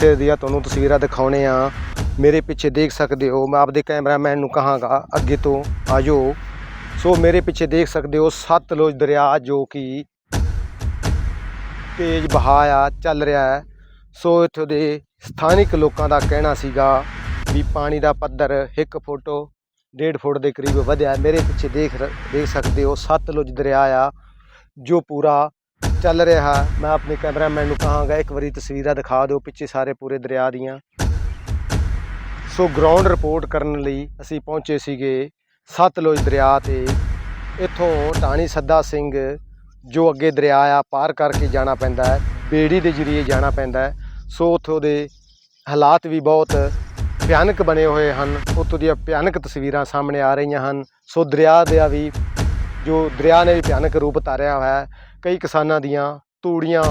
ਇੱਥੇ ਦੀਆਂ ਤੁਹਾਨੂੰ ਤਸਵੀਰਾਂ ਦਿਖਾਉਣੇ ਆ। ਮੇਰੇ ਪਿੱਛੇ ਦੇਖ ਸਕਦੇ ਹੋ, ਮੈਂ ਆਪਦੇ ਕੈਮਰਾਮੈਨ ਨੂੰ ਕਹਾਂਗਾ, ਅੱਗੇ ਤੋਂ ਆਜੋ। ਸੋ ਮੇਰੇ ਪਿੱਛੇ ਦੇਖ ਸਕਦੇ ਹੋ ਸਤਲੁਜ ਦਰਿਆ ਜੋ ਕਿ ਤੇਜ਼ ਵਹਾਅ ਆ, ਚੱਲ ਰਿਹਾ ਹੈ। ਸੋ ਇੱਥੋਂ ਦੇ ਸਥਾਨਿਕ ਲੋਕਾਂ ਦਾ ਕਹਿਣਾ ਸੀਗਾ ਵੀ ਪਾਣੀ ਦਾ ਪੱਧਰ 1 ਫੁੱਟ 1.5 ਫੁੱਟ ਦੇ ਕਰੀਬ ਵਧਿਆ। ਮੇਰੇ ਪਿੱਛੇ ਦੇਖ ਰ- ਦੇਖ ਸਕਦੇ ਹੋ ਸਤਲੁਜ ਦਰਿਆ ਆ, ਜੋ ਪੂਰਾ ਚੱਲ ਰਿਹਾ। ਮੈਂ ਆਪਣੇ ਕੈਮਰਾਮੈਨ ਨੂੰ ਕਹਾਂਗਾ, ਇੱਕ ਵਾਰੀ ਤਸਵੀਰਾਂ ਦਿਖਾ ਦਿਓ ਪਿੱਛੇ ਸਾਰੇ ਪੂਰੇ ਦਰਿਆ ਦੀਆਂ। ਸੋ ਗਰਾਊਂਡ ਰਿਪੋਰਟ ਕਰਨ ਲਈ ਅਸੀਂ ਪਹੁੰਚੇ ਸੀਗੇ ਸਤਲੁਜ ਦਰਿਆ ਤੇ। ਇੱਥੋਂ ਟਾਣੀ ਸੱਦਾ ਸਿੰਘ, ਜੋ ਅੱਗੇ ਦਰਿਆ ਆ, ਪਾਰ ਕਰਕੇ ਜਾਣਾ ਪੈਂਦਾ ਹੈ। ਬੇੜੀ ਦੇ ਜ਼ਰੀਏ ਜਾਣਾ ਪੈਂਦਾ ਹੈ। ਸੋ ਉੱਥੋਂ ਦੇ ਹਾਲਾਤ ਵੀ ਬਹੁਤ ਭਿਆਨਕ ਬਣੇ ਹੋਏ ਹਨ। ਉੱਥੋਂ ਦੀਆਂ ਭਿਆਨਕ ਤਸਵੀਰਾਂ ਸਾਹਮਣੇ ਆ ਰਹੀਆਂ ਹਨ। ਸੋ ਦਰਿਆ ਦਾ ਵੀ, ਜੋ ਦਰਿਆ ਨੇ ਵੀ ਭਿਆਨਕ ਰੂਪ ਧਾਰਿਆ ਹੋਇਆ ਹੈ। ਕਈ ਕਿਸਾਨਾਂ ਦੀਆਂ ਤੂੜੀਆਂ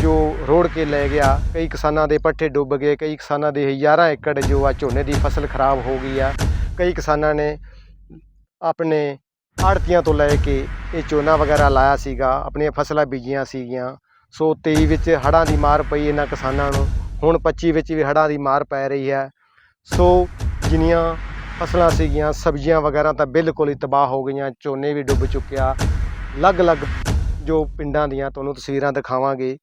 ਜੋ ਰੋੜ ਕੇ ਲੈ ਗਿਆ, ਕਈ ਕਿਸਾਨਾਂ ਦੇ ਪੱਠੇ ਡੁੱਬ ਗਏ, ਕਈ ਕਿਸਾਨਾਂ ਦੇ ਹਜ਼ਾਰਾਂ ਏਕੜ ਜੋ ਆ ਝੋਨੇ ਦੀ ਫਸਲ ਖਰਾਬ ਹੋ ਗਈ ਆ, ਕਈ ਕਿਸਾਨਾਂ ਨੇ ਆਪਣੇ ਆੜਤੀਆਂ ਤੋਂ ਲੈ ਕੇ ਇਹ ਝੋਨਾ ਵਗੈਰਾ ਲਾਇਆ ਸੀਗਾ, ਆਪਣੀਆਂ ਫਸਲਾਂ ਬੀਜੀਆਂ ਸੀਗੀਆਂ। ਸੋ 23 ਵਿੱਚ ਹੜ੍ਹਾਂ ਦੀ ਮਾਰ ਪਈ ਇਹਨਾਂ ਕਿਸਾਨਾਂ ਨੂੰ, ਹੁਣ 25 ਵਿੱਚ ਵੀ ਹੜ੍ਹਾਂ ਦੀ ਮਾਰ ਪੈ ਰਹੀ ਹੈ। ਸੋ ਜਿੰਨੀਆਂ ਫਸਲਾਂ ਸੀਗੀਆਂ, ਸਬਜ਼ੀਆਂ ਵਗੈਰਾ ਤਾਂ ਬਿਲਕੁਲ ਹੀ ਤਬਾਹ ਹੋ ਗਈਆਂ, ਝੋਨੇ ਵੀ ਡੁੱਬ ਚੁੱਕਿਆ, ਅਲੱਗ-ਅਲੱਗ ਜੋ ਪਿੰਡਾਂ ਦੀਆਂ ਤੁਹਾਨੂੰ ਤਸਵੀਰਾਂ ਦਿਖਾਵਾਂਗੇ,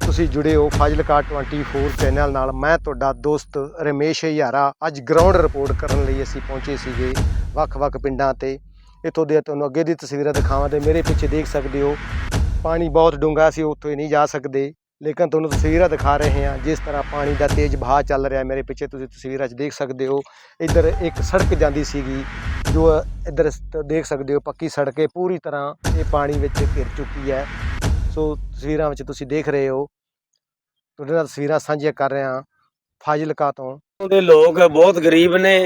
ਤੁਸੀਂ ਜੁੜੇ ਹੋ ਫਾਜ਼ਿਲਕਾ 24 ਚੈਨਲ ਨਾਲ। ਮੈਂ ਤੁਹਾਡਾ ਦੋਸਤ ਰਮੇਸ਼ ਹਯਾਰਾ ਅੱਜ ਗਰਾਊਂਡ ਰਿਪੋਰਟ ਕਰਨ ਲਈ ਅਸੀਂ ਪਹੁੰਚੇ ਸੀਗੇ ਵੱਖ-ਵੱਖ ਪਿੰਡਾਂ ਤੇ। ਇੱਥੋਂ ਦੇ ਤੁਹਾਨੂੰ ਅੱਗੇ ਦੀ ਤਸਵੀਰਾਂ ਦਿਖਾਵਾਂ ਤੇ ਮੇਰੇ ਪਿੱਛੇ ਦੇਖ ਸਕਦੇ ਹੋ, ਪਾਣੀ ਬਹੁਤ ਡੂੰਘਾ ਸੀ, ਉੱਥੋਂ ਹੀ ਨਹੀਂ ਜਾ ਸਕਦੇ। ਲੇਕਿਨ ਤੁਹਾਨੂੰ ਤਸਵੀਰਾਂ ਦਿਖਾ ਰਹੇ ਹਾਂ, ਜਿਸ ਤਰ੍ਹਾਂ ਪਾਣੀ ਦਾ ਤੇਜ਼ ਵਹਾਅ ਚੱਲ ਰਿਹਾ। ਮੇਰੇ ਪਿੱਛੇ ਤੁਸੀਂ ਤਸਵੀਰਾਂ 'ਚ ਦੇਖ ਸਕਦੇ ਹੋ, ਇੱਧਰ ਇੱਕ ਸੜਕ ਜਾਂਦੀ ਸੀਗੀ। ਜੋ ਇੱਧਰ ਦੇਖ ਸਕਦੇ ਹੋ ਪੱਕੀ ਸੜਕ ਹੈ, ਪੂਰੀ ਤਰ੍ਹਾਂ ਇਹ ਪਾਣੀ ਵਿੱਚ ਘਿਰ ਚੁੱਕੀ ਹੈ। ਸੋ ਤਸਵੀਰਾਂ ਵਿੱਚ ਤੁਸੀਂ ਦੇਖ ਰਹੇ ਹੋ। ਤੁਹਾਡੇ ਨਾਲ ਤਸਵੀਰਾਂ ਸਾਂਝੀਆਂ ਕਰ ਰਹੇ ਹਾਂ ਫਾਜ਼ਿਲਕਾ ਤੋਂ। ਇੱਥੋਂ ਦੇ ਲੋਕ ਬਹੁਤ ਗਰੀਬ ਨੇ।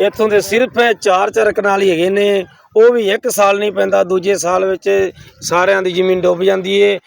ਇੱਥੋਂ ਦੇ ਸਿਰਫ ਚਾਰ ਚਾਰ ਕਨਾਲ ਹੀ ਹੈਗੇ ਨੇ। ਉਹ ਵੀ ਇੱਕ ਸਾਲ ਨਹੀਂ ਪੈਂਦਾ, ਦੂਜੇ ਸਾਲ ਵਿੱਚ ਸਾਰਿਆਂ ਦੀ ਜ਼ਮੀਨ ਡੁੱਬ ਜਾਂਦੀ ਏ।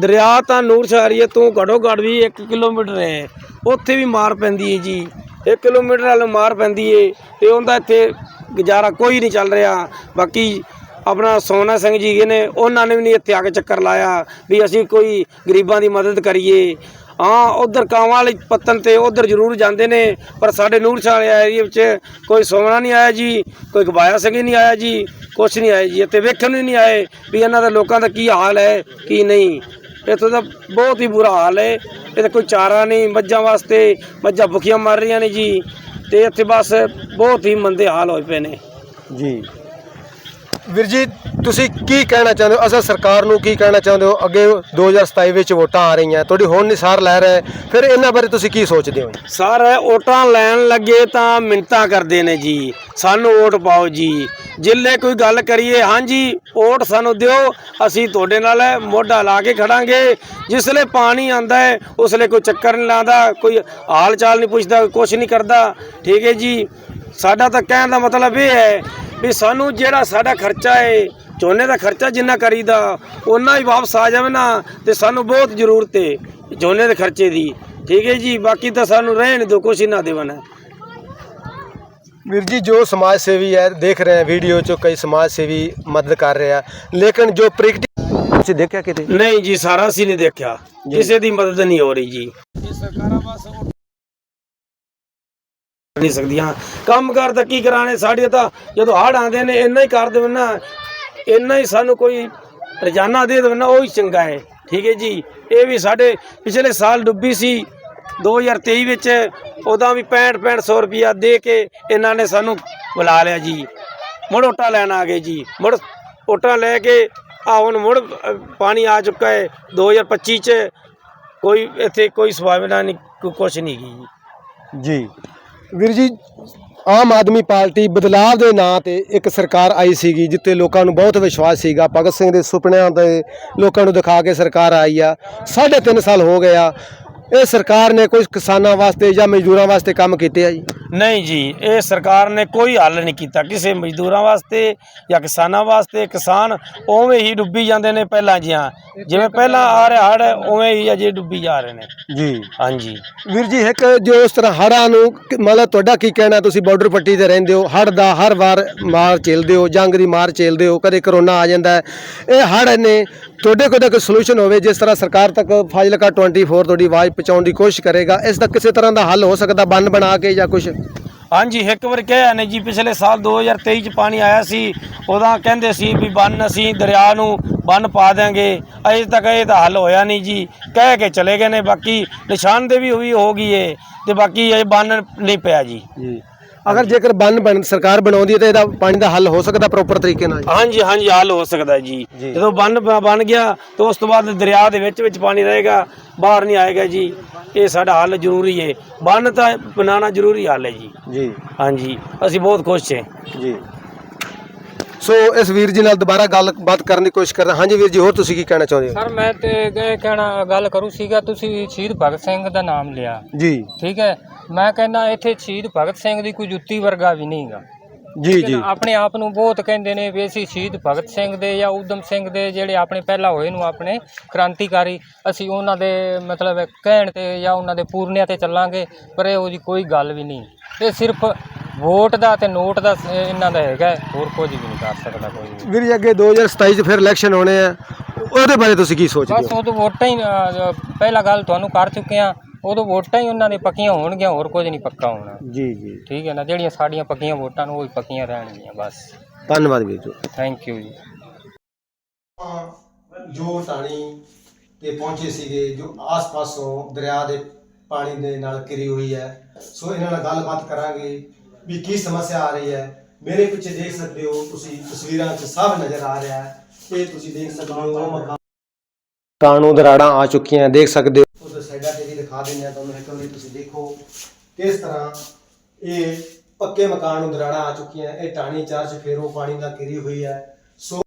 ਦਰਿਆ ਤਾਂ ਨੂਰ ਸ਼ਹਿਰੀਏ ਤੋਂ ਘੜੋ ਘੜ ਵੀ 1 ਕਿਲੋਮੀਟਰ ਹੈ। ਉੱਥੇ ਵੀ ਮਾਰ ਪੈਂਦੀ ਏ ਜੀ। 1 ਕਿਲੋਮੀਟਰ ਵਾਲ ਮਾਰ ਪੈਂਦੀ ਏ। ਤੇ ਉਹਦਾ ਇੱਥੇ ਗੁਜ਼ਾਰਾ ਕੋਈ ਨਹੀਂ ਚੱਲ ਰਿਹਾ। ਬਾਕੀ ਆਪਣਾ ਸੋਨਾ ਸਿੰਘ ਜੀ ਨੇ, ਉਹਨਾਂ ਨੇ ਵੀ ਨਹੀਂ ਇੱਥੇ ਆ ਕੇ ਚੱਕਰ ਲਾਇਆ ਵੀ ਅਸੀਂ ਕੋਈ ਗਰੀਬਾਂ ਦੀ ਮਦਦ ਕਰੀਏ। ਹਾਂ, ਉਧਰ ਕਾਵਾਂ ਵਾਲੇ ਪੱਤਨ ਤੇ ਉਧਰ ਜ਼ਰੂਰ ਜਾਂਦੇ ਨੇ, ਪਰ ਸਾਡੇ ਨੂਰਸ਼ਾਹ ਵਾਲੇ ਏਰੀਆ ਵਿੱਚ ਕੋਈ ਸੋਨਾ ਨਹੀਂ ਆਇਆ ਜੀ, ਕੋਈ ਗਵਾਇਆ ਸਿੰਘ ਨਹੀਂ ਆਇਆ ਜੀ, ਕੁਛ ਨਹੀਂ ਆਇਆ ਜੀ। ਇੱਥੇ ਵੇਖਣ ਨੂੰ ਨਹੀਂ ਆਏ ਵੀ ਇਹਨਾਂ ਦਾ ਲੋਕਾਂ ਦਾ ਕੀ ਹਾਲ ਹੈ, ਕੀ ਨਹੀਂ। ਇੱਥੋਂ ਦਾ ਬਹੁਤ ਹੀ ਬੁਰਾ ਹਾਲ ਹੈ। ਇੱਥੇ ਕੋਈ ਚਾਰਾ ਨਹੀਂ, ਮੱਝਾਂ ਵਾਸਤੇ ਮੱਝਾਂ ਭੁੱਖੀਆਂ ਮਰ ਰਹੀਆਂ ਨੇ ਜੀ। ਤੇ ਇੱਥੇ ਬਸ ਬਹੁਤ ਹੀ ਮੰਦੇ ਹਾਲ ਹੋਏ ਪਏ ਨੇ। ਜੀ। ਵੀਰ ਜੀ, ਤੁਸੀਂ ਕੀ ਕਹਿਣਾ ਚਾਹੁੰਦੇ ਹੋ? ਅਸਲ ਸਰਕਾਰ ਨੂੰ ਕੀ ਕਹਿਣਾ ਚਾਹੁੰਦੇ ਹੋ? ਅੱਗੇ 2027 ਵਿੱਚ ਵੋਟਾਂ ਆ ਰਹੀਆਂ, ਤੁਹਾਡੀ ਹੁਣ ਨਿਸਾਰ ਲੈ ਰਹੇ ਫਿਰ ਇਹਨਾਂ ਬਾਰੇ ਤੁਸੀਂ ਕੀ ਸੋਚਦੇ ਹੋ? ਸਰ, ਵੋਟਾਂ ਲੈਣ ਲੱਗੇ ਤਾਂ ਮਿੰਤਾਂ ਕਰਦੇ ਨੇ ਜੀ। ਸਾਨੂੰ ਵੋਟ ਪਾਓ ਜੀ। ਜਿੱਲੇ ਕੋਈ ਗੱਲ ਕਰੀਏ, ਹਾਂਜੀ, ਵੋਟ ਸਾਨੂੰ ਦਿਓ, ਅਸੀਂ ਤੁਹਾਡੇ ਨਾਲ ਮੋਢਾ ਲਾ ਕੇ ਖੜਾਂਗੇ। ਜਿਸਲੇ ਪਾਣੀ ਆਂਦਾ ਹੈ ਉਸਲੇ ਕੋਈ ਚੱਕਰ ਨਹੀਂ ਲਾਉਂਦਾ, ਕੋਈ ਹਾਲ ਚਾਲ ਨਹੀਂ ਪੁੱਛਦਾ ਕੁਝ ਨਹੀਂ ਕਰਦਾ। ਠੀਕ ਹੈ ਜੀ। ਸਾਡਾ ਤਾਂ ਕਹਿਣ ਦਾ ਮਤਲਬ ਇਹ ਹੈ ਵੀ ਸਾਨੂੰ ਜਿਹੜਾ ਸਾਡਾ ਖਰਚਾ ਹੈ ਝੋਨੇ ਦਾ ਖਰਚਾ ਜਿੰਨਾ ਕਰੀਦਾ ਉਹਨਾਂ ਹੀ ਵਾਪਸ ਆ ਜਾਵੇ ਨਾ ਤੇ ਸਾਨੂੰ ਬਹੁਤ ਜ਼ਰੂਰਤ ਹੈ ਝੋਨੇ ਦੇ ਖਰਚੇ ਦੀ। ਠੀਕ ਹੈ ਜੀ ਬਾਕੀ ਤਾਂ ਸਾਨੂੰ ਰਹਿਣ ਦਿਓ ਕੁਛ ਹੀ ਨਾ ਦੇਵਨ ਵੀਰ ਜੀ ਜੋ ਸਮਾਜ ਸੇਵੀ ਹੈ ਦੇਖ ਰਹੇ ਹੈ ਵੀਡੀਓ 'ਚ ਕਈ ਸਮਾਜ ਸੇਵੀ ਮਦਦ ਕਰ ਰਹੇ ਆ। ਲੇਕਿਨ ਜੋ ਪ੍ਰੈਕਟਿਸ ਤੁਸੀਂ ਦੇਖਿਆ ਕਿਤੇ? ਨਹੀਂ ਜੀ ਸਾਰਾ ਅਸੀਂ ਨਹੀਂ ਦੇਖਿਆ। ਕਿਸੇ ਦੀ ਮਦਦ ਨਹੀਂ ਹੋ ਰਹੀ ਜੀ। ਇਹ ਸਰਕਾਰਾਂ ਬਸ ਨਹੀਂ ਸਕਦੀਆਂ। ਕੰਮ ਕਰ ਤਾਂ ਕੀ ਕਰਾਣੇ? ਸਾਡੇ ਤਾਂ ਜਦੋਂ ਹੜ ਆਉਂਦੇ ਨੇ, ਇੰਨਾ ਹੀ ਕਰ ਦੇਵਨ ਨਾ, ਇੰਨਾ ਹੀ ਸਾਨੂੰ ਕੋਈ ਰੋਜ਼ਾਨਾ ਦੇ ਦੇਵਨ ਨਾ, ਉਹ ਹੀ ਚੰਗਾ ਹੈ। ਠੀਕ ਹੈ ਜੀ? ਇਹ ਵੀ ਸਾਡੇ ਪਿਛਲੇ ਸਾਲ ਡੁੱਬੀ ਸੀ। 2023 ਵਿੱਚ ਉਦਾਂ ਵੀ 65 6500 ਰੁਪਿਆ ਦੇ ਕੇ ਇਹਨਾਂ ਨੇ ਸਾਨੂੰ ਬੁਲਾ ਲਿਆ ਜੀ। ਮੁੜ ਓਟਾ ਲੈਣ ਆ ਗਏ ਜੀ। ਮੁੜ ਓਟਾ ਲੈ ਕੇ, ਆ ਹੁਣ ਮੁੜ ਪਾਣੀ ਆ ਚੁੱਕਾ ਹੈ। 2025 ਚ ਕੋਈ, ਇੱਥੇ ਕੋਈ ਸੁਭਾਵਨਾ ਨਹੀਂ ਕੁਛ ਨਹੀਂ ਗਈ ਜੀ। ਵੀਰ ਜੀ, ਆਮ ਆਦਮੀ ਪਾਰਟੀ ਬਦਲਾਵ ਦੇ ਨਾਂ ਤੇ ਇੱਕ ਸਰਕਾਰ ਆਈ ਸੀਗੀ, ਜਿੱਤੇ ਲੋਕਾਂ ਨੂੰ ਬਹੁਤ ਵਿਸ਼ਵਾਸ ਸੀਗਾ। ਭਗਤ ਸਿੰਘ ਦੇ ਸੁਪਨਿਆਂ ਦੇ ਲੋਕਾਂ ਨੂੰ ਦਿਖਾ ਕੇ ਸਰਕਾਰ ਆਈ ਆ। ਸਾਢੇ ਤਿੰਨ ਸਾਲ ਹੋ ਗਿਆ ਇਹ ਸਰਕਾਰ ਨੇ ਕੋਈ ਕਿਸਾਨਾਂ ਵਾਸਤੇ ਜਾਂ ਮਜ਼ਦੂਰਾਂ ਵਾਸਤੇ ਕੰਮ ਕੀਤੇ ਆ ਜੀ? ਨਹੀਂ ਜੀ ਇਹ ਸਰਕਾਰ ਨੇ ਕੋਈ ਹੱਲ ਨਹੀਂ ਕੀਤਾ। ਕਿਸੇ ਮਜ਼ਦੂਰਾਂ ਵਾਸਤੇ ਜਾਂ ਕਿਸਾਨਾਂ ਵਾਸਤੇ ਕਿਸਾਨ ਉਵੇਂ ਹੀ ਡੁੱਬੀ ਜਾਂਦੇ ਨੇ ਪਹਿਲਾਂ ਜਿਹਾ ਜਿਵੇਂ ਪਹਿਲਾਂ ਆ ਰਿਹਾ ਹੜ ਉਵੇਂ ਹੀ ਅਜੇ ਡੁੱਬੀ ਜਾ ਰਹੇ ਨੇ। ਜੀ। ਹਾਂਜੀ। ਵੀਰ ਜੀ ਇੱਕ ਜੋ ਇਸ ਤਰ੍ਹਾਂ ਹੜ੍ਹਾਂ ਨੂੰ ਕਿ- ਮਤਲਬ ਤੁਹਾਡਾ ਕੀ ਕਹਿਣਾ? ਤੁਸੀਂ ਬਾਰਡਰ ਪੱਟੀ ਤੇ ਰਹਿੰਦੇ ਹੋ ਹੜ੍ਹ ਦਾ ਹਰ ਵਾਰ ਮਾਰ ਝੇਲਦੇ ਹੋ ਜੰਗ ਦੀ ਮਾਰ ਝੇਲਦੇ ਹੋ ਕਦੇ ਕਰੋਨਾ ਆ ਜਾਂਦਾ ਹੈ। ਇਹ ਹੜ੍ਹ ਨੇ ਤੁਹਾਡੇ ਕੋਲ ਤਾਂ ਕੋਈ ਸੋਲੂਸ਼ਨ ਹੋਵੇ ਜਿਸ ਤਰ੍ਹਾਂ ਸਰਕਾਰ ਤੱਕ ਫਾਜ਼ਿਲਕਾ 24 ਤੁਹਾਡੀ ਆਵਾਜ਼ ਪਹੁੰਚਾਉਣ ਦੀ ਕੋਸ਼ਿਸ਼ ਕਰੇਗਾ। ਇਸ ਦਾ ਕਿਸੇ ਤਰ੍ਹਾਂ ਦਾ ਹੱਲ ਹੋ ਸਕਦਾ ਬੰਨ ਬਣਾ ਕੇ ਜਾਂ ਕੁਝ ਹਾਂਜੀ ਇੱਕ ਵਾਰ ਕਿਹਾ ਨੇ ਜੀ ਪਿਛਲੇ ਸਾਲ 2023 ਚ ਪਾਣੀ ਆਇਆ ਸੀ ਉਹਦਾ ਕਹਿੰਦੇ ਸੀ ਵੀ ਬੰਨ ਅਸੀਂ ਦਰਿਆ ਨੂੰ ਬੰਨ ਪਾ ਦਿਆਂਗੇ। ਅਜੇ ਤੱਕ ਇਹ ਤਾਂ ਹੱਲ ਹੋਇਆ ਨਹੀਂ ਜੀ। ਕਹਿ ਕੇ ਚਲੇ ਗਏ ਨੇ ਬਾਕੀ ਨਿਸ਼ਾਨਦੇਹੀ ਹੋਈ ਹੋ ਗਈ ਏ ਤੇ ਬਾਕੀ ਇਹ ਬੰਨ ਨਹੀਂ ਪਿਆ ਜੀ। ਜੀ। ਅਗਰ ਜੇਕਰ ਬੰਨ ਬਣ ਸਰਕਾਰ ਬਣਾਉਂਦੀ ਹੈ ਤਾਂ ਇਹਦਾ ਪਾਣੀ ਦਾ ਹੱਲ ਹੋ ਸਕਦਾ ਪ੍ਰੋਪਰ ਤਰੀਕੇ ਨਾਲ ਹਾਂਜੀ ਹਾਂਜੀ ਹੱਲ ਹੋ ਸਕਦਾ ਜੀ। ਜਦੋਂ ਬੰਨ ਬਣ ਗਿਆ ਤਾਂ ਉਸ ਤੋਂ ਬਾਅਦ ਦਰਿਆ ਦੇ ਵਿੱਚ ਵਿੱਚ ਪਾਣੀ ਰਹੇਗਾ ਬਾਹਰ ਨਹੀਂ ਆਏਗਾ ਜੀ। ਇਹ ਸਾਡਾ ਹੱਲ ਜ਼ਰੂਰੀ ਹੈ ਬੰਨ ਤਾਂ ਬਣਾਉਣਾ ਜ਼ਰੂਰੀ ਹੱਲ ਹੈ ਜੀ। ਜੀ। ਹਾਂਜੀ ਅਸੀਂ ਬਹੁਤ ਖੁਸ਼ ਹਾਂ ਜੀ। ਸੋ ਇਸ ਵੀਰ ਜੀ ਨਾਲ ਦੁਬਾਰਾ ਗੱਲਬਾਤ ਕਰਨ ਦੀ ਕੋਸ਼ਿਸ਼ ਕਰਦਾ। ਹਾਂਜੀ ਵੀਰ ਜੀ ਹੋਰ ਤੁਸੀਂ ਕੀ ਕਹਿਣਾ ਚਾਹੁੰਦੇ ਹੋ? ਸਰ ਮੈਂ ਤੇ ਇਹ ਕਹਿਣਾ ਗੱਲ ਕਰੂ ਸੀਗਾ ਤੁਸੀਂ ਸ਼ਹੀਦ ਭਗਤ ਸਿੰਘ ਦਾ ਨਾਮ ਲਿਆ। ਜੀ। ਠੀਕ ਹੈ? ਮੈਂ ਕਹਿੰਦਾ ਇੱਥੇ ਸ਼ਹੀਦ ਭਗਤ ਸਿੰਘ ਦੀ ਕੋਈ ਜੁੱਤੀ ਵਰਗਾ ਵੀ ਨਹੀਂਗਾ ਜੀ ਜੀ। ਆਪਣੇ ਆਪ ਨੂੰ ਬਹੁਤ ਕਹਿੰਦੇ ਨੇ ਵੀ ਅਸੀਂ ਸ਼ਹੀਦ ਭਗਤ ਸਿੰਘ ਦੇ ਜਾਂ ਊਧਮ ਸਿੰਘ ਦੇ ਜਿਹੜੇ ਆਪਣੇ ਪਹਿਲਾਂ ਹੋਏ ਨੂੰ ਆਪਣੇ ਕ੍ਰਾਂਤੀਕਾਰੀ ਅਸੀਂ ਉਹਨਾਂ ਦੇ ਮਤਲਬ ਕਹਿਣ ਤੇ ਜਾਂ ਉਹਨਾਂ ਦੇ ਪੂਰਨਿਆਂ ਤੇ ਚੱਲਾਂਗੇ ਪਰ ਇਹੋ ਜੀ ਕੋਈ ਗੱਲ ਵੀ ਨਹੀਂ। ਇਹ ਸਿਰਫ ਵੋਟ ਦਾ ਤੇ ਨੋਟ ਦਾ ਇਹਨਾਂ ਦਾ ਹੈਗਾ ਹੋਰ ਕੁਝ ਵੀ ਨਹੀਂ ਕਰ ਸਕਦਾ ਕੋਈ ਵੀ। ਵੀਰ ਜੀ ਅੱਗੇ 2027 ਚ ਫਿਰ ਇਲੈਕਸ਼ਨ ਹੋਣੇ ਆ ਉਹਦੇ ਬਾਰੇ ਤੁਸੀਂ ਕੀ ਸੋਚਦੇ ਬਸ ਹੋ? ਉਦੋਂ ਵੋਟਾਂ ਹੀ ਪਹਿਲਾ ਗੱਲ ਤੁਹਾਨੂੰ ਕਰ ਚੁੱਕੇ ਆ ਉਦੋਂ ਵੋਟਾਂ ਹੀ ਉਹਨਾਂ ਦੇ ਪੱਕੀਆਂ ਹੋਣਗੀਆਂ ਹੋਰ ਕੁਝ ਨਹੀਂ ਪੱਕਾ ਹੋਣਾ। ਜੀ ਜੀ। ਠੀਕ ਹੈ ਨਾ ਜਿਹੜੀਆਂ ਸਾਡੀਆਂ ਪੱਕੀਆਂ ਵੋਟਾਂ ਨੂੰ ਉਹ ਹੀ ਪੱਕੀਆਂ ਰਹਿਣਗੀਆਂ ਬਸ। ਧੰਨਵਾਦ ਵੀਰ ਜੀ। ਥੈਂਕ ਯੂ ਜੀ। ਜੋ ਟਾਣੀ ਤੇ ਪਹੁੰਚੇ ਸੀਗੇ ਜੋ ਆਸ-ਪਾਸੋਂ ਦਰਿਆ ਦੇ ਪਾਣੀ ਦੇ ਨਾਲ ਘਿਰੀ ਹੋਈ ਹੈ ਸੋ ਇਹਨਾਂ ਨਾਲ ਗੱਲਬਾਤ ਕਰਾਂਗੇ ਵੀ ਕੀ ਸਮੱਸਿਆ ਆ ਰਹੀ ਹੈ। ਮੇਰੇ ਪਿੱਛੇ ਦੇਖ ਸਕਦੇ ਹੋ ਤੁਸੀਂ ਤਸਵੀਰਾਂ 'ਚ ਸਭ ਨਜ਼ਰ ਆ ਰਿਹਾ ਹੈ ਇਹ ਤੁਸੀਂ ਦੇਖ ਸਕਦੇ ਹੋ ਉਹ ਮਕਾਨ ਕਾਣੂ ਦਰਾੜਾਂ ਆ ਚੁੱਕੀਆਂ ਦੇਖ ਸਕਦੇ ਹੋ ਸਾਈਡਾਂ ਤੇ ਵੀ ਦਿਖਾ ਦਿੰਦੇ ਆ ਤੁਹਾਨੂੰ ਇੱਕ ਵਾਰੀ ਤੁਸੀਂ ਦੇਖੋ ਕਿਸ ਤਰ੍ਹਾਂ ਇਹ ਪੱਕੇ ਮਕਾਨ ਨੂੰ ਦਰਾੜਾਂ ਆ ਚੁੱਕੀਆਂ ਇਹ ਟਾਣੀ ਚਾਰ ਚਫੇਰੋ ਪਾਣੀ ਨਾਲ ਘਿਰੀ ਹੋਈ ਹੈ। ਸੋ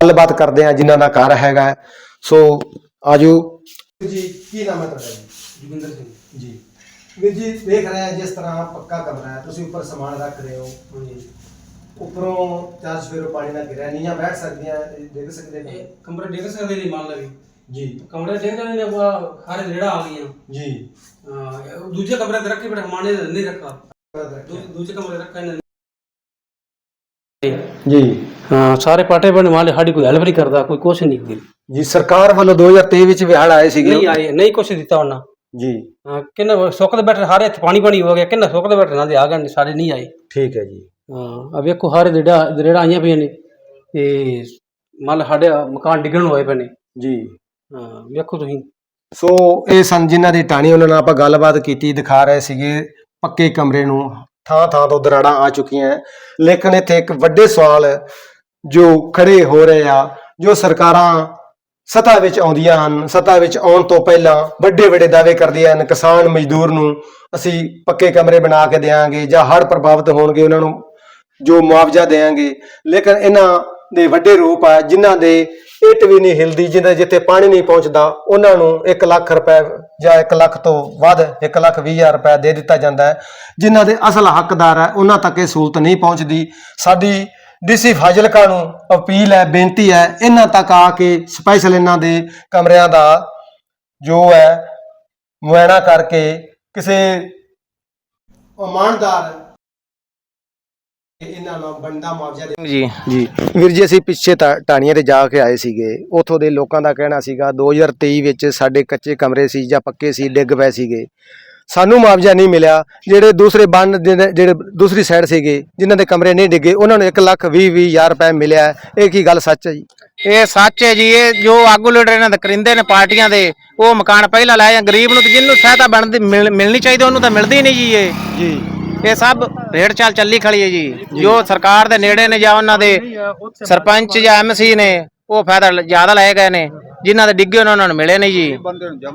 ਗੱਲਬਾਤ ਕਰਦੇ ਆ ਜਿਨ੍ਹਾਂ ਦਾ ਘਰ ਹੈਗਾ। ਸੋ ਆਜੋ। ਜੀ ਕੀ ਨਾਮ ਹੈ ਤੁਹਾਡਾ ਜੀ? ਜੋਗਿੰਦਰ ਸਿੰਘ। ਜੀ। ਵੀਰ ਜੀ ਦੇਖ ਰਹੇ ਆ ਜਿਸ ਤਰ੍ਹਾਂ ਪੱਕਾ ਕਮਰਾ ਹੈ ਤੁਸੀਂ ਉੱਪਰ ਸਮਾਨ ਰੱਖ ਰਹੇ ਹੋ। ਜੀ ਉੱਪਰੋਂ ਚਾਰ ਸਵੇਰੋਂ ਪਾਣੀ ਨਾਲ ਘਿਰਿਆ ਨੀਆਂ ਬੈਠ ਸਕਦੀਆਂ ਦੇਖ ਸਕਦੇ ਨੇ? ਕਮਰੇ ਡਿੱਗ ਸਕਦੇ ਨੇ ਮੰਨ ਲਵੇ ਜੀ। ਨੇ ਉਹ ਹਾਰੇ ਜਿਹੜਾ ਆ ਗਈਆਂ। ਜੀ। ਅਹ ਦੂਜੇ ਕਮਰੇ ਤੇ ਰੱਖ ਕੇ ਬੜਾ ਹਮਾਨੇ ਨਹੀਂ ਰੱਖਾ। ਦੂ- ਦੂਜੇ ਕਮਰੇ ਰੱਖਾ ਇਹਨਾਂ ਨੇ। ਜੀ। ਹਾਂ ਸਾਰੇ ਪਾਟੇ ਬਣ ਵਾਲੇ ਸਾਡੀ ਕੋਈ ਹੈਲਪ ਨਹੀਂ ਕਰਦਾ ਕੋਈ ਕੁਛ ਨਹੀਂ ਕੀਤੀ। ਜੀ ਸਰਕਾਰ ਵੱਲੋਂ 2023 ਵਿੱਚ ਵੀ ਹੜ੍ਹ ਆਏ ਸੀਗੇ। ਨਹੀਂ ਆਏ ਨਹੀਂ ਕੁਛ ਦਿੱਤਾ ਉਹਨਾਂ। ਜੀ। ਹਾਂ ਕਿੰਨਾ ਸੁੱਕ ਦੇ ਬੈਠੇ ਹਾਰੇ ਇੱਥੇ ਪਾਣੀ ਪਾਣੀ ਹੋ ਗਿਆ ਕਿੰਨਾ ਸੁੱਕ ਦੇ ਬੈਠੇ ਨਾ ਦੇ ਆ ਗਏ ਸਾਰੇ ਨਹੀਂ ਆਏ। ਠੀਕ ਹੈ ਜੀ। ਹਾਂ ਆ ਵੇਖੋ ਹਾਰੇ ਜਿਹੜਾ ਜਿਹੜਾ ਆਈਆਂ ਪਈਆਂ ਨੇ ਤੇ ਮੰਨ ਸਾਡੇ ਮਕਾਨ ਡਿੱਗਣ ਹੋਏ ਪਏ ਨੇ। ਜੀ। ਵੇਖੋ ਤੁਸੀਂ। ਸੋ ਇਹ ਸਨ ਜਿਨ੍ਹਾਂ ਦੀ ਟਾਣੀ ਉਹਨਾਂ ਨਾਲ ਆਪਾਂ ਗੱਲਬਾਤ ਕੀਤੀ, ਦਿਖਾ ਰਹੇ ਸੀਗੇ ਪੱਕੇ ਕਮਰੇ ਨੂੰ। ਥਾਂ ਥਾਂ ਤੋਂ ਦਰਾੜਾਂ ਆ ਚੁੱਕੀਆਂ ਲੇਕਿਨ ਇੱਥੇ ਇੱਕ ਵੱਡੇ ਸਵਾਲ ਜੋ ਖੜੇ ਹੋ ਰਹੇ ਆ, ਜੋ ਸਰਕਾਰਾਂ ਸੱਤਾ ਵਿੱਚ ਆਉਂਦੀਆਂ ਹਨ, ਸਤਾ ਵਿੱਚ ਆਉਣ ਤੋਂ ਪਹਿਲਾਂ ਵੱਡੇ ਵੱਡੇ ਦਾਅਵੇ ਕਰਦੀਆਂ ਹਨ, ਕਿਸਾਨ ਮਜ਼ਦੂਰ ਨੂੰ ਅਸੀਂ ਪੱਕੇ ਕਮਰੇ ਬਣਾ ਕੇ ਦੇਵਾਂਗੇ ਜਾਂ ਹੜ ਪ੍ਰਭਾਵਿਤ ਹੋਣਗੇ, ਉਹਨਾਂ ਨੂੰ ਜੋ ਮੁਆਵਜ਼ਾ ਦੇਵਾਂਗੇ ਲੇਕਿਨ ਇਹਨਾਂ ਦੇ ਵੱਡੇ ਰੂਪ ਆ, ਜਿਨ੍ਹਾਂ ਦੇ ਇੱਟ ਵੀ ਨਹੀਂ ਹਿਲਦੀ, ਜਿੰਦੇ ਜਿੱਥੇ ਪਾਣੀ ਨਹੀਂ ਪਹੁੰਚਦਾ, ਉਹਨਾਂ ਨੂੰ 1 ਲੱਖ ਰੁਪਏ ਜਾਂ 1 ਲੱਖ ਤੋਂ ਵੱਧ 1 ਲੱਖ 20 ਹਜ਼ਾਰ ਰੁਪਏ ਦੇ ਦਿੱਤਾ ਜਾਂਦਾ ਹੈ, ਜਿਨ੍ਹਾਂ ਦੇ ਅਸਲ ਹੱਕਦਾਰ ਹੈ, ਉਹਨਾਂ ਤੱਕ ਇਹ ਸਹੂਲਤ ਨਹੀਂ ਪਹੁੰਚਦੀ। ਸਾਡੀ ਡੀਸੀ ਫਾਜ਼ਿਲਕਾ ਨੂੰ ਅਪੀਲ ਹੈ, ਬੇਨਤੀ ਹੈ, ਇਹਨਾਂ ਤੱਕ ਆ ਕੇ ਸਪੈਸ਼ਲ ਇਹਨਾਂ ਦੇ ਕਮਰਿਆਂ ਦਾ ਜੋ ਹੈ, ਮੁਆਇਨਾ ਕਰਕੇ ਕਿਸੇ ਇਮਾਨਦਾਰ ਇਹਨਾਂ ਨੂੰ ਬੰਦਾ ਮੁਆਵਜ਼ਾ ਦੇ ਜੀ ਜੀ। ਵੀਰ ਜੀ ਅਸੀਂ ਪਿੱਛੇ ਟਾ- ਟਾਣੀਆਂ ਤੇ ਜਾ ਕੇ ਆਏ ਸੀਗੇ। ਉਥੋਂ ਦੇ ਲੋਕਾਂ ਦਾ ਕਹਿਣਾ ਸੀਗਾ 2023 ਵਿੱਚ ਸਾਡੇ ਕੱਚੇ ਕਮਰੇ ਸੀ ਜਾਂ ਪੱਕੇ ਸੀ ਡਿੱਗ ਪਏ ਸੀਗੇ। ਸਾਨੂੰ ਮੁਆਵਜ਼ਾ ਨਹੀਂ ਮਿਲਿਆ। ਜਿਹੜੇ ਦੂਸਰੇ ਬੰਨ ਦੇ ਨੇ- ਜਿਹੜੇ ਦੂਸਰੀ ਸਾਈਡ ਸੀਗੇ ਜਿਨ੍ਹਾਂ ਦੇ ਕਮਰੇ ਨਹੀਂ ਡਿੱਗੇ ਉਹਨਾਂ ਨੂੰ 1 ਲੱਖ 20 20 ਹਜ਼ਾਰ ਰੁਪਏ ਮਿਲਿਆ। ਹੈ। ਇਹ ਕੀ ਗੱਲ ਸੱਚ ਹੈ ਜੀ? ਇਹ ਸੱਚ ਹੈ ਜੀ ਇਹ ਜੋ ਆਗੂ ਲੀਡਰ ਇਹਨਾਂ ਦੇ ਕਰਿੰਦੇ ਨੇ ਪਾਰਟੀਆਂ ਦੇ ਉਹ ਮਕਾਨ ਪਹਿਲਾਂ ਲਾਏ ਗਰੀਬ ਨੂੰ ਤੇ ਜਿੰਨੂੰ ਸਹਾਇਤਾ ਬਣਦੀ ਮਿਲ- ਮਿਲਣੀ ਚਾਹੀਦੀ ਉਹਨੂੰ ਤਾਂ ਮਿਲਦੀ ਨਹੀਂ ਜੀ ਇਹ। ਜੀ। ਇਹ ਸਭ ਰੇਡ ਚਾਲ ਚੱਲੀ ਖੜੀ ਹੈ ਜੀ। ਜੋ ਸਰਕਾਰ ਦੇ ਨੇੜੇ ਨੇ ਜਾਂ ਉਹਨਾਂ ਦੇ ਸਰਪੰਚ ਜਾਂ ਐਮਸੀ ਨੇ ਉਹ ਫਾਇਦਾ ਜ਼ਿਆਦਾ ਲਏ ਗਏ ਨੇ। ਜਿਨ੍ਹਾਂ ਦੇ ਡਿੱਗੇ ਉਹਨਾਂ ਨੂੰ ਮਿਲੇ ਨਹੀਂ ਜੀ।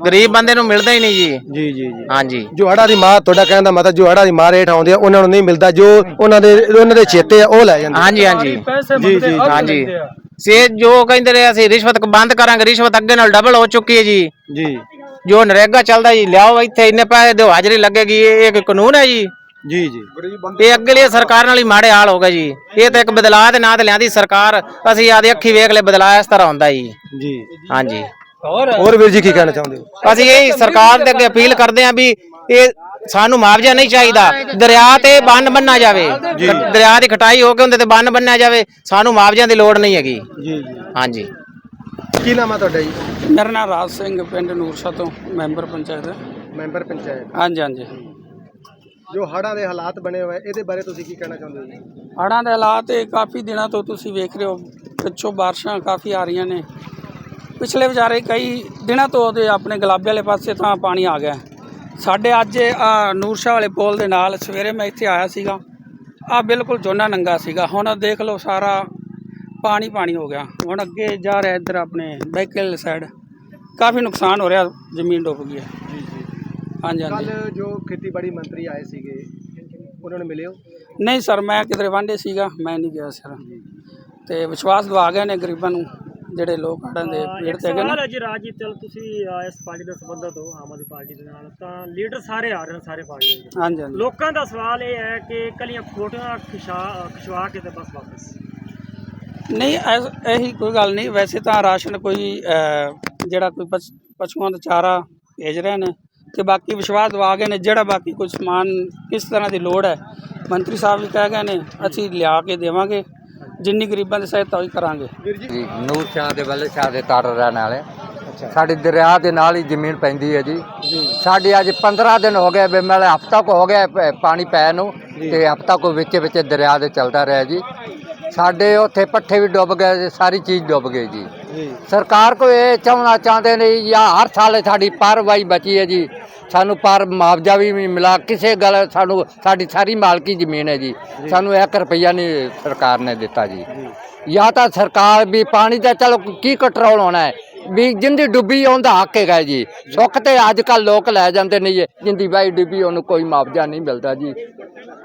ਗਰੀਬ ਬੰਦੇ ਨੂੰ ਮਿਲਦਾ ਹੀ ਨਹੀਂ ਜੀ। ਜੀ ਜੀ ਜੀ। ਹਾਂਜੀ। ਜੋ ਹੜਾ ਦੀ ਮਾਰ ਤੁਹਾਡਾ ਕਹਿਣ ਦਾ ਮਤਲਬ ਜੋ ਹੜਾ ਦੀ ਮਾਰ ਹੇਠ ਆਉਂਦੇ ਆ ਉਹਨਾਂ ਨੂੰ ਨਹੀਂ ਮਿਲਦਾ। ਜੋ ਉਹਨਾਂ ਦੇ ਉਹਨਾਂ ਦੇ ਚੇਤੇ ਆ ਉਹ ਲੈ ਜਾਂਦੇ ਹਾਂਜੀ ਹਾਂਜੀ। ਜੀ ਜੀ ਹਾਂਜੀ। ਸੇ ਜੋ ਕਹਿੰਦੇ ਰਹੇ ਅਸੀਂ ਰਿਸ਼ਵਤ ਬੰਦ ਕਰਾਂਗੇ ਰਿਸ਼ਵਤ ਅੱਗੇ ਨਾਲ ਡਬਲ ਹੋ ਚੁੱਕੀ ਹੈ ਜੀ। ਜੀ। ਜੋ ਨਰੇਗਾ ਚੱਲਦਾ ਜੀ ਲਿਆਓ ਇੱਥੇ ਇੰਨੇ ਪੈਸੇ ਦਿਓ ਹਾਜ਼ਰੀ ਲੱਗੇਗੀ ਇਹ ਕੋਈ ਕਾਨੂੰਨ ਹੈ ਜੀ। ਜੀ ਜੀ। ਇਹ ਅੱਗੇ ਲਈ ਸਰਕਾਰ ਨਾਲ ਹੀ ਮਾੜੇ ਹਾਲ ਹੋ ਗਏ ਜੀ। ਇਹ ਤਾਂ ਇੱਕ ਬਦਲਾਅ ਦੇ ਨਾਂ ਤੇ ਲਿਆਂਦੀ ਸਰਕਾਰ ਅਸੀਂ ਆਦੀ ਅੱਖੀ ਵੇਖ ਲੈ ਬਦਲਾਅ ਇਸ ਤਰ੍ਹਾਂ ਹੁੰਦਾ ਜੀ। ਜੀ। ਹਾਂਜੀ। ਹੋਰ? ਵੀਰ ਜੀ ਕੀ ਕਹਿਣਾ ਚਾਹੁੰਦੇ ਹੋ? ਅਸੀਂ ਇਹ ਸਰਕਾਰ ਦੇ ਅੱਗੇ ਅਪੀਲ ਕਰਦੇ ਹਾਂ ਵੀ ਇਹ ਸਾਨੂੰ ਮੁਆਵਜ਼ਾ ਨਹੀਂ ਚਾਹੀਦਾ। ਦਰਿਆ ਤੇ ਬੰਨ ਬੰਨਿਆ ਜਾਵੇ। ਦਰਿਆ ਦੀ ਖਟਾਈ ਹੋ ਕੇ ਉਹਦੇ ਤੇ ਬੰਨ ਬੰਨਿਆ ਜਾਵੇ ਸਾਨੂੰ ਮੁਆਵਜ਼ਿਆਂ ਦੀ ਲੋੜ ਨਹੀਂ ਹੈਗੀ। ਜੀ ਜੀ। ਹਾਂਜੀ। ਕੀ ਨਾਮ ਆ ਤੁਹਾਡਾ ਜੀ? ਮੇਰਾ ਨਾਮ ਰਾਜ ਸਿੰਘ ਪਿੰਡ ਨੂਰਸ਼ਾ ਤੋਂ ਮੈਂਬਰ ਪੰਚਾਇਤ। ਮੈਂਬਰ ਪੰਚਾਇਤ। ਹਾਂਜੀ ਹਾਂਜੀ। ਜੋ ਹੜ੍ਹਾਂ ਦੇ ਹਾਲਾਤ ਬਣੇ ਹੋਏ ਇਹਦੇ ਬਾਰੇ ਤੁਸੀਂ ਕੀ ਕਹਿਣਾ ਚਾਹੁੰਦੇ ਹੋ ਜੀ? ਹੜ੍ਹਾਂ ਦੇ ਹਾਲਾਤ ਇਹ ਕਾਫੀ ਦਿਨਾਂ ਤੋਂ ਤੁਸੀਂ ਵੇਖ ਰਹੇ ਹੋ, ਪਿੱਛੋਂ ਬਾਰਿਸ਼ਾਂ ਕਾਫੀ ਆ ਰਹੀਆਂ ਨੇ। ਪਿਛਲੇ ਵਿਚਾਰੇ ਕਈ ਦਿਨਾਂ ਤੋਂ ਉਹਦੇ ਆਪਣੇ ਗੁਲਾਬੇ ਵਾਲੇ ਪਾਸੇ ਤਾਂ ਪਾਣੀ ਆ ਗਿਆ। ਸਾਡੇ ਅੱਜ ਆਹ ਨੂਰਸ਼ਾਹ ਵਾਲੇ ਪੁਲ ਦੇ ਨਾਲ ਸਵੇਰੇ ਮੈਂ ਇੱਥੇ ਆਇਆ ਸੀਗਾ। ਆ ਬਿਲਕੁਲ ਜੋਨਾ ਨੰਗਾ ਸੀਗਾ। ਹੁਣ ਦੇਖ ਲਓ ਸਾਰਾ ਪਾਣੀ ਪਾਣੀ ਹੋ ਗਿਆ। ਹੁਣ ਅੱਗੇ ਜਾ ਰਿਹਾ ਇੱਧਰ ਆਪਣੇ ਬੈਕਲ ਸਾਈਡ। ਕਾਫੀ ਨੁਕਸਾਨ ਹੋ ਰਿਹਾ, ਜ਼ਮੀਨ ਡੁੱਬ ਗਈ ਹੈ। ਹਾਂਜੀ ਹਾਂਜੀ। ਕੱਲ ਜੋ ਖੇਤੀਬਾੜੀ ਮੰਤਰੀ ਆਏ ਸੀਗੇ ਉਹਨਾਂ ਨੂੰ ਮਿਲਿਓ? ਨਹੀਂ ਸਰ ਮੈਂ ਕਿਧਰੇ ਵਾਂਡੇ ਸੀਗਾ ਮੈਂ ਨਹੀਂ ਗਿਆ ਸਰ। ਤੇ ਵਿਸ਼ਵਾਸ ਦਵਾ ਗਏ ਨੇ ਗਰੀਬਾਂ ਨੂੰ ਜਿਹੜੇ ਲੋਕ ਹੜ੍ਹਾਂ ਦੇ ਪੀੜਤ ਹੈਗੇ ਨੇ। ਹੈ ਜੀ ਰਾਜੀ ਚਲ ਤੁਸੀਂ ਅਹ, ਇਸ ਪਾਰਟੀ ਨਾਲ ਸੰਬੰਧਤ ਹੋ ਆਮ ਆਦਮੀ ਪਾਰਟੀ ਦੇ ਨਾਲ ਤਾਂ ਲੀਡਰ ਸਾਰੇ ਆ ਰਹੇ ਨੇ ਸਾਰੇ ਪਾਰਟੀਆਂ ਦੇ ਹਾਂਜੀ ਹਾਂਜੀ। ਲੋਕਾਂ ਦਾ ਸਵਾਲ ਇਹ ਹੈ ਕਿ ਕਲੀਆਂ ਫੋਟੋਆਂ ਖਿਚਾ ਖਿਚਵਾ ਕੇ ਤੇ ਬਸ ਵਾਪਸ। ਨਹੀਂ ਐਸ- ਇਹੀ ਕੋਈ ਗੱਲ ਨਹੀਂ ਵੈਸੇ ਤਾਂ ਰਾਸ਼ਨ ਕੋਈ ਅਹ, ਜਿਹੜਾ ਕੋਈ ਪਸ਼- ਪਸ਼ੂਆਂ ਦਾ ਚਾਰਾ ਭੇਜ ਰਹੇ ਨੇ ਤੇ ਬਾਕੀ ਵਿਸ਼ਵਾਸ ਦਵਾ ਗਏ ਨੇ ਜਿਹੜਾ ਬਾਕੀ ਕੋਈ ਸਮਾਨ ਕਿਸ ਤਰ੍ਹਾਂ ਦੀ ਲੋੜ ਹੈ। ਮੰਤਰੀ ਸਾਹਿਬ ਵੀ ਕਹਿ ਗਏ ਨੇ ਅਸੀਂ ਲਿਆ ਕੇ ਦੇਵਾਂਗੇ। ਜਿੰਨੀ ਗਰੀਬਾਂ ਦੀ ਸਹਾਇਤਾ ਹੋਈ ਕਰਾਂਗੇ। ਜੀ। ਨੂਰ ਸ਼ਾਹ ਦੇ ਵੱਲੇ ਸ਼ਾਹ ਦੇ ਤੜ ਰਹਿਣ ਵਾਲੇ। ਸਾਡੀ ਦਰਿਆ ਦੇ ਨਾਲ ਹੀ ਜ਼ਮੀਨ ਪੈਂਦੀ ਹੈ ਜੀ। ਸਾਡੀ ਅੱਜ 15 ਦਿਨ ਹੋ ਗਏ ਮਤਲਬ ਹਫਤਾ ਕੋ ਹੋ ਗਿਆ ਪਾਣੀ ਪੈ ਨੂੰ ਤੇ ਹਫਤਾ ਕੋ ਵਿੱਚ ਵਿੱਚ ਦਰਿਆ ਦੇ ਚੱਲਦਾ ਰਿਹਾ ਜੀ। ਸਾਡੇ ਉੱਥੇ ਪੱਠੇ ਵੀ ਡੁੱਬ ਗਏ ਸਾਰੀ ਚੀਜ਼ ਡੁੱਬ ਗਈ ਜੀ। ਸਰਕਾਰ ਕੋ ਇਹ ਚਾਹਣਾ ਚਾਹੁੰਦੇ ਨੇ ਜੀ, ਹਰ ਸਾਲ ਸਾਡੀ ਪਾਰਵਾਈ ਬਚੀ ਹੈ ਜੀ। ਸਾਨੂੰ ਪਰ ਮੁਆਵਜ਼ਾ ਵੀ ਨਹੀਂ ਮਿਲਾ ਕਿਸੇ ਗੱਲ ਸਾਨੂੰ ਸਾਡੀ ਸਾਰੀ ਮਾਲਕੀ ਜ਼ਮੀਨ ਹੈ ਜੀ। ਸਾਨੂੰ 1 ਰੁਪਈਆ ਨਹੀਂ ਸਰਕਾਰ ਨੇ ਦਿੱਤਾ ਜੀ। ਜਾਂ। ਤਾਂ ਸਰਕਾਰ ਵੀ ਪਾਣੀ ਦਾ ਚਲੋ ਕੀ ਕੰਟਰੋਲ ਹੋਣਾ ਹੈ? ਵੀ ਜਿੰਦੀ ਡੁੱਬੀ ਉਹਦਾ ਹੱਕ ਹੈਗਾ ਜੀ। ਸੁੱਖ ਤੇ ਅੱਜ ਕੱਲ ਲੋਕ ਲੈ ਜਾਂਦੇ ਨੇ ਜੀ ਜਿੰਦੀ ਬਾਈ ਡੁੱਬੀ ਉਹਨੂੰ ਕੋਈ ਮੁਆਵਜ਼ਾ ਨਹੀਂ ਮਿਲਦਾ ਜੀ।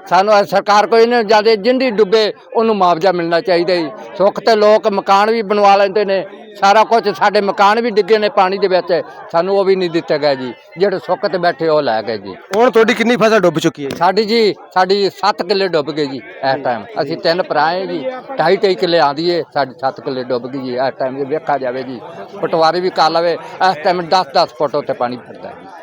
ਸਾਨੂੰ ਸਰਕਾਰ ਕੋਈ ਨਹੀਂ ਜਾਂਦੇ ਜਿੰਦੀ ਡੁੱਬੇ ਉਹਨੂੰ ਮੁਆਵਜ਼ਾ ਮਿਲਣਾ ਚਾਹੀਦਾ ਜੀ। ਸੁੱਖ ਤੇ ਲੋਕ ਮਕਾਨ ਵੀ ਬਣਵਾ ਲੈਂਦੇ ਨੇ ਸਾਰਾ ਕੁਝ ਸਾਡੇ ਮਕਾਨ ਵੀ ਡਿੱਗੇ ਨੇ ਪਾਣੀ ਦੇ ਵਿੱਚ ਸਾਨੂੰ ਉਹ ਵੀ ਨਹੀਂ ਦਿੱਤਾ ਗਿਆ ਜੀ। ਜਿਹੜੇ ਸੁੱਖ ਤੇ ਬੈਠੇ ਉਹ ਲੈ ਗਏ ਜੀ। ਹੁਣ ਤੁਹਾਡੀ ਕਿੰਨੀ ਫਸਲ ਡੁੱਬ ਚੁੱਕੀ ਹੈ? ਸਾਡੀ ਜੀ ਸਾਡੀ 7 ਕਿੱਲੇ ਡੁੱਬ ਗਏ ਜੀ ਇਸ ਟਾਈਮ ਅਸੀਂ ਤਿੰਨ ਭਰਾ ਹਾਂ ਜੀ ਢਾਈ ਢਾਈ ਕਿੱਲੇ ਆਂਦੀ ਏ ਸਾਡੀ 7 ਕਿੱਲੇ ਡੁੱਬ ਗਈ ਜੀ ਇਸ ਟਾਈਮ ਜੇ ਵੇਖਾ ਜਾਵੇ ਜੀ। ਪਟਵਾਰੀ ਵੀ ਕਰ ਲਵੇ ਇਸ ਟਾਈਮ 10 10 ਫੁੱਟ ਉੱਤੇ ਪਾਣੀ ਫਿਰਦਾ ਹੈ